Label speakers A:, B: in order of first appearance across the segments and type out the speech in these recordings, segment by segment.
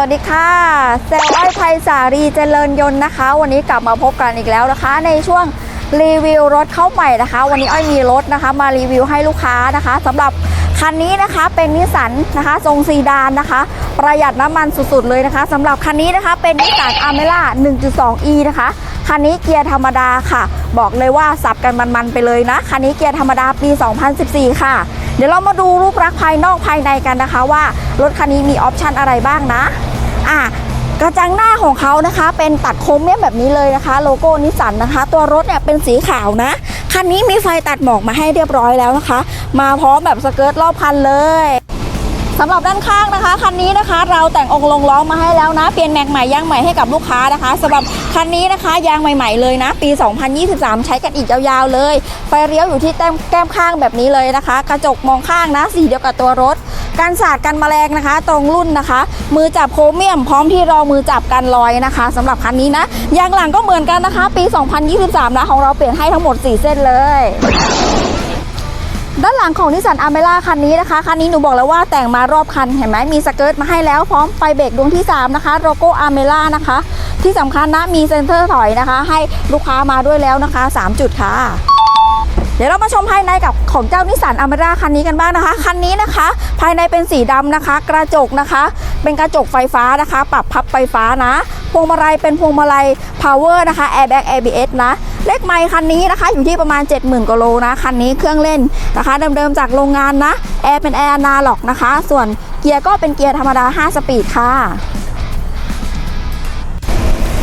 A: วัสดีค่ะเซลล์อ้อยไทยสารีเจริญยนต์นะคะ วันนี้กลับมาพบกันอีกแล้วนะคะ ในช่วงรีวิวรถเข้าใหม่นะคะ วันนี้อ้อยมีรถนะคะ มารีวิวให้ลูกค้านะคะสำหรับคันนี้นะคะเป็นนิสสันนะคะ ทรงซีดานนะคะ ประหยัดน้ำมันสุดๆเลยนะคะสำหรับคันนี้นะคะเป็นนิสสันอาร์เมล่า 1.2e นะคะคันนี้เกียร์ธรรมดาค่ะ บอกเลยว่าสับกันมันๆไปเลยนะคันนี้เกียร์ธรรมดาปี 2014 ค่ะ เดี๋ยวเรามาดูรูปลักษณ์ภายนอกภายในกันนะคะ ว่ารถคันนี้มีออปชันอะไรบ้างนะอะกระจังหน้าของเขานะคะ เป็นตัดโครเมียมแบบนี้เลยนะคะ โลโก้นิสสันนะคะ ตัวรถเนี่ยเป็นสีขาวนะคันนี้มีไฟตัดหมอกมาให้เรียบร้อยแล้วนะคะ มาพร้อมแบบสเกิร์ตรอบคันเลย สำหรับด้านข้างนะคะคันนี้นะคะ เราแต่งองค์ลงล้อมาให้แล้วนะ เปลี่ยนแม็กใหม่ยางใหม่ให้กับลูกค้านะคะสำหรับคันนี้นะคะยางใหม่ ๆเลยนะ ปี 2023 ใช้กันอีกยาวๆเลย ไฟเลี้ยวอยู่ที่แต้มแก้มข้างแบบนี้เลยนะคะ กระจกมองข้างนะ สีเดียวกับตัวรถการสาดกันแมลงนะคะ ตรงรุ่นนะคะ มือจับโครเมียมพร้อมที่รองมือจับกันรอยนะคะสำหรับคันนี้นะยางหลังก็เหมือนกันนะคะ ปี 2023นะของเราเปลี่ยนให้ทั้งหมด 4 เส้นเลย ด้านหลังของนิสสันอาร์เมล่าคันนี้นะคะ คันนี้หนูบอกแล้วว่าแต่งมารอบคันเห็นไหมมีสเกิร์ตมาให้แล้วพร้อมไฟเบรกดวงที่ 3 นะคะโลโก้อาร์เมล่านะคะ ที่สำคัญนะมีเซ็นเตอร์ถอยนะคะ ให้ลูกค้ามาด้วยแล้วนะคะ 3 จุดค่ะ เดี๋ยวเรามาชมภายในกับของเจ้านิสสันอาเมล่าคันนี้กันบ้างนะคะ คันนี้นะคะ ภายในเป็นสีดำนะคะ กระจกนะคะ เป็นกระจกไฟฟ้านะคะ ปรับพับไฟฟ้านะ พวงมาลัยเป็นพวงมาลัย power นะคะ airbag ABS นะ เลขไมค์คันนี้นะคะ อยู่ที่ประมาณ 70,000กว่าโลนะ คันนี้เครื่องเล่นนะคะ เดิมๆจากโรงงานนะ แอร์เป็นแอร์นาล็อกนะคะ ส่วนเกียร์ก็เป็นเกียร์ธรรมดา 5 สปีดค่ะ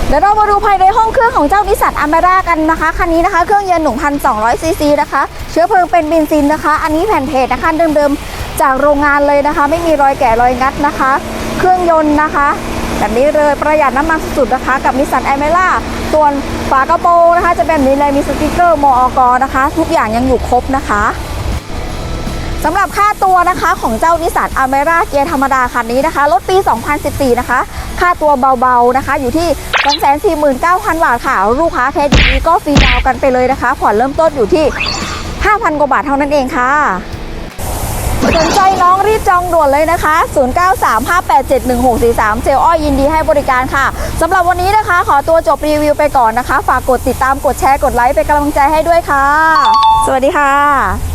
A: เดี๋ยวเรามาดูภายในห้องเครื่องของเจ้านิสสันอ m มร่ากันนะคะ คันนี้นะคะ เครื่องยนต์1,200ซีซีนะคะ เชื้อเพลิงเป็นเบนซินนะคะ อันนี้แผ่นเพจนะคะเดิมๆจากโรงงานเลยนะคะ ไม่มีรอยแกะรอยงัดนะคะ เครื่องยนต์นะคะ แบบนี้เลยประหยัดน้ำมันสุดๆนะคะ กับนิสสันอ m มร่าส่วนฝากระโปรงนะคะ จะเป็นนี้เลยมีสติกเกอร์มอกนะคะ ทุกอย่างยังอยู่ครบนะคะสำหรับค่าตัวนะคะของเจ้านิสสันอเมร่าเกียร์ธรรมดาคันนี้นะคะรถปี 2014 นะคะ ค่าตัวเบาๆนะคะ อยู่ที่ 249,000 บาทค่ะ ลูกค้าเครดิตดีก็ฟรีดาวน์กันไปเลยนะคะ ผ่อนเริ่มต้นอยู่ที่ 5,000 กว่าบาทเท่านั้นเองค่ะ สนใจน้องรีบจองด่วนเลยนะคะ 0935871643 เซลอ้อยยินดีให้บริการค่ะสำหรับวันนี้นะคะ ขอตัวจบรีวิวไปก่อนนะคะ ฝากกดติดตามกดแชร์กดไลค์เป็นกำลังใจให้ด้วยค่ะ สวัสดีค่ะ